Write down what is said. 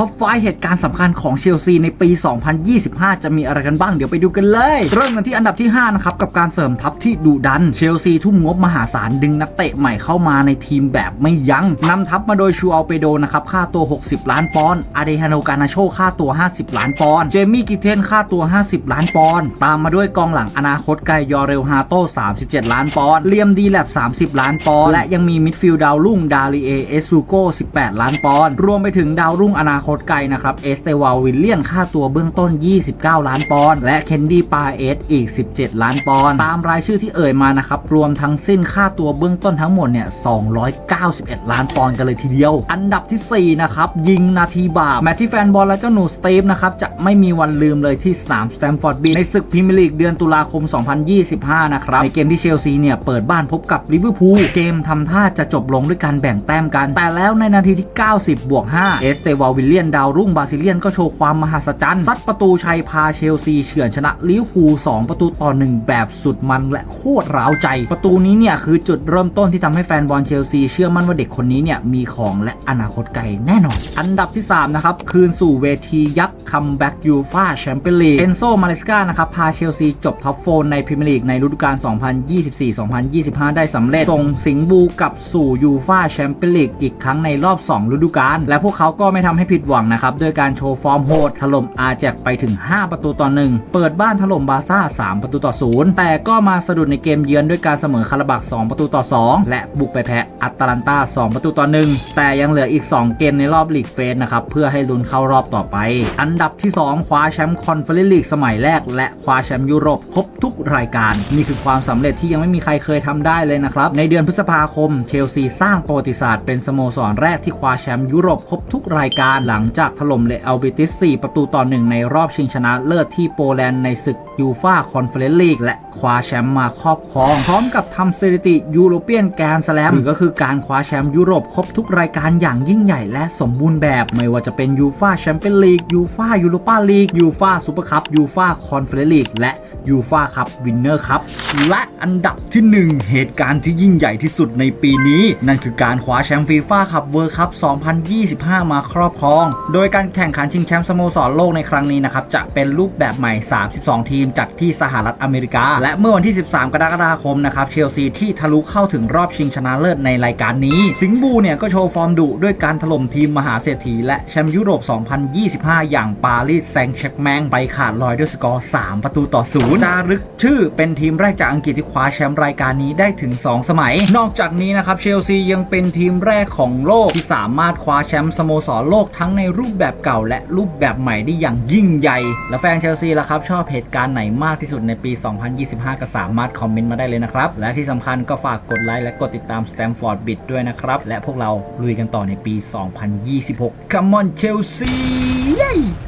ท็อปไฟเหตุการณ์สำคัญของเชลซีในปี 2025 จะมีอะไรกันบ้างเดี๋ยวไปดูกันเลย เริ่มกันที่อันดับที่ 5 นะครับ กับการเสริมทัพที่ดุดัน เชลซีทุ่มงบมหาศาลดึงนักเตะใหม่เข้ามาในทีมแบบไม่ยัง้งนำทัพมาโดยชูอัลเปโดนะครับ ค่าตัว 60 ล้านปอนด์อาเดฮาโนกานาโชค่าตัว 50 ล้านปอนด์เจมี่กิเทนค่าตัว 50 ล้านปอนด์ตามมาด้วยกองหลังอนาคตไกลยอเรลฮาโต้ 37 ล้านปอนด์เลียมดีแลบ30 ล้านปอนด์และยังมีมิดฟิลด์ดาวรุ่งดาริเอเอซูโก18 ล้านปอนด์รวมไปถึงดาวรุ่งอนาคคตไกลนะครับ เอสเตวาวิลเลียนค่าตัวเบื้องต้น 29 ล้านปอนด์และเคนดี้ปาเอสอีก 17 ล้านปอนด์ตามรายชื่อที่เอ่ยมานะครับ รวมทั้งสิ้นค่าตัวเบื้องต้นทั้งหมดเนี่ย 291 ล้านปอนด์กันเลยทีเดียว อันดับที่ 4 นะครับ ยิงนาทีบาปแมตที่แฟนบอลและเจ้าหนูสตีฟนะครับ จะไม่มีวันลืมเลยที่สนามสแตมฟอร์ดบีในศึกพรีเมียร์ลีกเดือนตุลาคม 2025 นะครับ ในเกมที่เชลซีเนี่ย เปิดบ้านพบกับลิเวอร์พูลเกมทำท่าจะจบลงด้วยการแบ่งแต้มกัน แต่แล้วในนาทีที่ 90 บวก 5 เอสเตวาวิลเลียนดาวรุ่งบราซิเลียนก็โชว์ความมหัศจรรย์ซัดประตูชัยพาเชลซีเฉือนชนะลิเวอร์พูล2ประตูต่อ1แบบสุดมันและโคตรร้าวใจ ประตูนี้เนี่ยคือจุดเริ่มต้นที่ทำให้แฟนบอลเชลซีเชื่อมั่นว่าเด็กคนนี้เนี่ยมีของและอนาคตไกลแน่นอน อันดับที่ 3 นะครับ คืนสู่เวทียักษ์คัมแบ็กยูฟาแชมเปี้ยนลีกเอนโซมาเลสกานะครับพาเชลซีจบท็อปโฟนในพรีเมียร์ลีกในฤดูกาล 2024-2025 ได้สำเร็จส่งสิงบูกลับสู่ยูฟาแชมเปี้ยนลีกอีกครั้งในรอบ 2 ฤดูกาลและพวกเขาก็ไม่ทำให้ผิดหวังนะครับด้วยการโชว์ฟอร์มโหดถล่มอาแจกไปถึง 5 ประตูต่อ1เปิดบ้านถล่มบาซ่า 3 ประตูต่อ0แต่ก็มาสะดุดในเกมเยือนด้วยการเสมอคาราบัก 2 ประตูต่อ 2 และบุกไปแพ้อัตแลนตา 2 ประตูต่อ1แต่ยังเหลืออีก 2 เกมในรอบลีกเฟสนะครับเพื่อให้ลุ้นเข้ารอบต่อไป อันดับที่ 2 คว้าแชมป์คอนเฟอเรนซ์ลีกสมัยแรก และคว้าแชมป์ยุโรปครบทุกรายการ นี่คือความสำเร็จที่ยังไม่มีใครเคยทำได้เลยนะครับในเดือนพฤษภาคมเชลซีสร้างประวัติศาสตร์เป็นสโมสรแรกที่คว้าแชมป์ยุโรปครบทุกรายการหลังงจากถล่มเลอัลเบติส 4 ประตูต่อหนึ่งในรอบชิงชนะเลิศที่โปแลนด์ในศึกยูฟาคอนเฟอเรนซ์ลีกและคว้าแชมป์มาครอบครอง พร้อมกับทำสถิติยูโรเปียนแกรนด์สแลมหรือก็คือการคว้าแชมป์ยุโรปครบทุกรายการอย่างยิ่งใหญ่และสมบูรณ์แบบ ไม่ว่าจะเป็นยูฟาแชมเปี้ยนลีกยูฟายูโรปาลีกยูฟาซูเปอร์คัพยูฟาคอนเฟอเรนซ์ลีกและ ยูฟาคัพวินเนอร์ครับและอันดับที่ 1 เหตุการณ์ที่ยิ่งใหญ่ที่สุดในปีนี้ นั่นคือการคว้าแชมป์ฟีฟ่าคัพเวิร์คัพ2025 มาครอบครอง โดยการแข่งขันชิงแชมป์สโมสรโลกในครั้งนี้นะครับ จะเป็นรูปแบบใหม่ 32 ทีมจัดที่สหรัฐอเมริกา และเมื่อวันที่ 13 กรกฎาคมนะครับเชลซีที่ทะลุเข้าถึงรอบชิงชนะเลิศในรายการนี้ สิงบูเนี่ยก็โชว์ฟอร์มดุด้วยการถล่มทีมมหาเศรษฐีและแชมป์ยุโรป 2025 อย่างปารีสแซงต์แชร์กแมงไปขาดลอยด้วยสกอร์ 3 ประตูต่อศูนย์จารึกชื่อเป็นทีมแรกจากอังกฤษที่คว้าแชมป์รายการนี้ได้ถึง 2 สมัย นอกจากนี้นะครับเชลซียังเป็นทีมแรกของโลกที่สามารถคว้าแชมป์สโมสรโลกทั้งในรูปแบบเก่า และรูปแบบใหม่ได้อย่างยิ่งใหญ่ และแฟนเชลซีล่ะครับ ชอบเหตุการณ์ไหนมากที่สุดในปี 2025 ก็สามารถคอมเมนต์มาได้เลยนะครับ และที่สำคัญก็ฝากกดไลค์และกดติดตาม Stamford Bit ด้วยนะครับ และพวกเราลุยกันต่อในปี 2026 Come on Chelsea